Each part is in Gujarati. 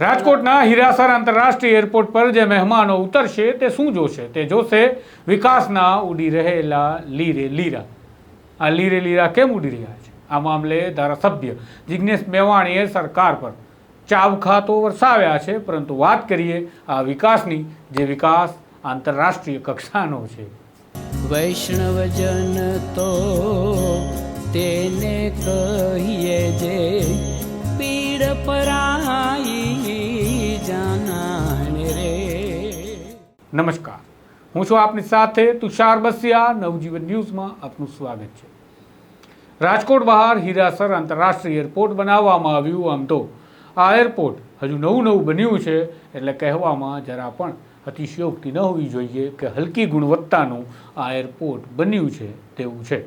રાજકોટના હિરાસર આંતરરાષ્ટ્રીય એરપોર્ટ પર જે મહેમાનો ઉતરશે, તે શું જોશે? તે જોશે વિકાસના ઉડી રહેલા લીરે લીરા. આ લીરે લીરા કેમ ઉડી રહ્યા છે? આ મામલે ધારાસભ્ય જિજ્ઞેશ મેવાણીએ સરકાર પર ચાવખા તો વરસાવ્યા છે, પરંતુ વાત કરીએ આ વિકાસની, જે વિકાસ આંતરરાષ્ટ્રીય કક્ષાનો છે. વૈષ્ણવજન તો તેને કહીએ જે નમસ્કાર. હું છું આપની સાથે તુષાર બસિયા, નવજીવન ન્યૂઝમાં આપનું સ્વાગત છે. રાજકોટ બહાર હીરાસર આંતરરાષ્ટ્રીય એરપોર્ટ બનાવવામાં આવ્યું આમ તો. આ એરપોર્ટ હજુ નવું નવું બન્યું છે એટલે કહેવામાં જરા પણ અતિશયોક્તિ ન હોવી જોઈએ કે હલકી ગુણવત્તાનું આ એરપોર્ટ બન્યું છે તેવું છે.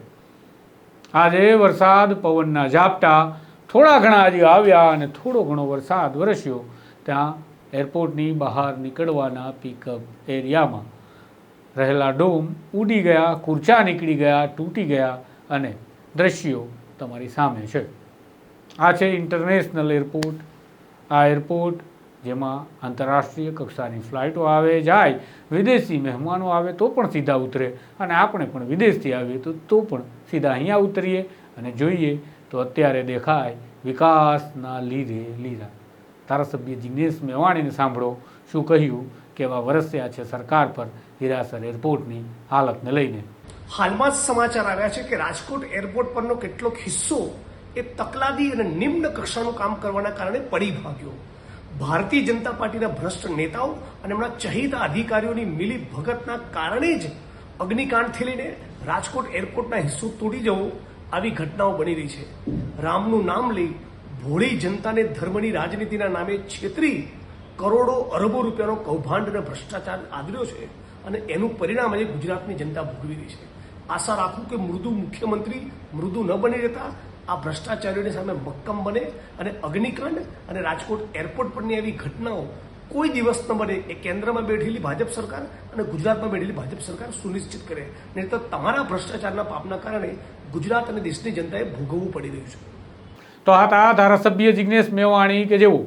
આજે વરસાદ પવનના ઝાપટા થોડા ઘણા હજી આવ્યા અને થોડો ઘણો વરસાદ વરસ્યો. ત્યાં એરપોર્ટની બહાર નીકળવાના પિકઅપ એરિયામાં. રહેલા ડોમ ઉડી ગયા કુર્ચા નીકળી ગયા, તૂટી ગયા અને દ્રશ્યો તમારી સામે છે. આ છે ઇન્ટરનેશનલ એરપોર્ટ આ એરપોર્ટ જેમાં આંતરરાષ્ટ્રીય કક્ષાની ફ્લાઇટો આવે, જાય, વિદેશી મહેમાનો આવે તો પણ સીધા ઉતરે અને આપણે પણ વિદેશથી આવીએ તો તો પણ સીધા અહીંયા ઉતરીએ અને જોઈએ તો અત્યારે દેખાય વિકાસના લીધે લીરા ધારાસભ્ય જિગ્નેશ મેવાણીને સાંભળો શું કહ્યું કે એવા વરસ્યા છે સરકાર પર હિરાસર એરપોર્ટની હાલતને લઈને. હાલમાં જ સમાચાર આવ્યા છે કે રાજકોટ એરપોર્ટ પરનો કેટલોક હિસ્સો એ તકલાદી અને નિમ્ન કક્ષાનું કામ કરવાના કારણે પડી ભાગ્યો. ભારતીય જનતા પાર્ટીના ભ્રષ્ટ નેતાઓ અને એમના ચહિતા અધિકારીઓની મિલી ભગતના કારણે જ અગ્નિકાંડથી લઈને રાજકોટ એરપોર્ટના હિસ્સો તૂટી જવો આવી ઘટનાઓ બની રહી છે. રામનું નામ લઈ ભોળી જનતાને ધર્મની રાજનીતિના નામે છેતરી કરોડો અરબો રૂપિયાનો કૌભાંડ અને ભ્રષ્ટાચાર આદર્યો છે અને એનું પરિણામ આજે ગુજરાતની જનતા ભોગવી રહી છે. આશા રાખું કે મૃદુ મુખ્યમંત્રી મૃદુ ન બની રહેતા આ ભ્રષ્ટાચારીઓની સામે મક્કમ બને અને અગ્નિકાંડ અને રાજકોટ એરપોર્ટ પરની આવી ઘટનાઓ કોઈ દિવસ ન બને એ કેન્દ્રમાં બેઠેલી ભાજપ સરકાર અને ગુજરાતમાં બેઠેલી ભાજપ સરકાર સુનિશ્ચિત કરે. નહીં તો તમારા ભ્રષ્ટાચારના પાપના કારણે ગુજરાત અને દેશની જનતાએ ભોગવવું પડી રહ્યું છે. તો આ હતા ધારાસભ્ય જિગ્નેશ મેવાણી કે જેઓ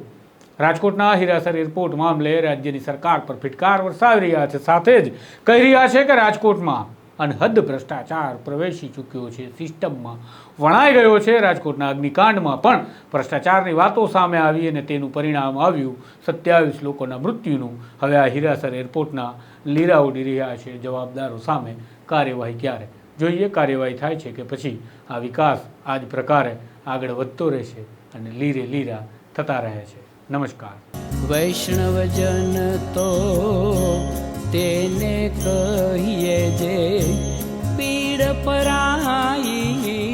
રાજકોટના હિરાસર એરપોર્ટ મામલે રાજ્યની સરકાર પર ફિટકાર વરસાવી રહ્યા છે, સાથે જ કહી રહ્યા છે કે રાજકોટમાં અનહદ ભ્રષ્ટાચાર પ્રવેશી ચૂક્યો છે, સિસ્ટમમાં વણાઈ ગયો છે, રાજકોટના અગ્નિકાંડમાં પણ ભ્રષ્ટાચારની વાતો સામે આવી અને તેનું પરિણામ આવ્યું. સત્યાવીસ લોકોના મૃત્યુનું હવે આ હિરાસર એરપોર્ટના લીરા ઉડી રહ્યા છે, જવાબદારો સામે કાર્યવાહી ક્યારે? જોઈએ, કાર્યવાહી થાય છે કે પછી? આ વિકાસ આ જ પ્રકારે આગળ વધતો રહેશે અને લીરે લીરા થતા રહે છે. નમસ્કાર. વૈષ્ણવજન તો તેને કહીએ જે પીડ પરાઈ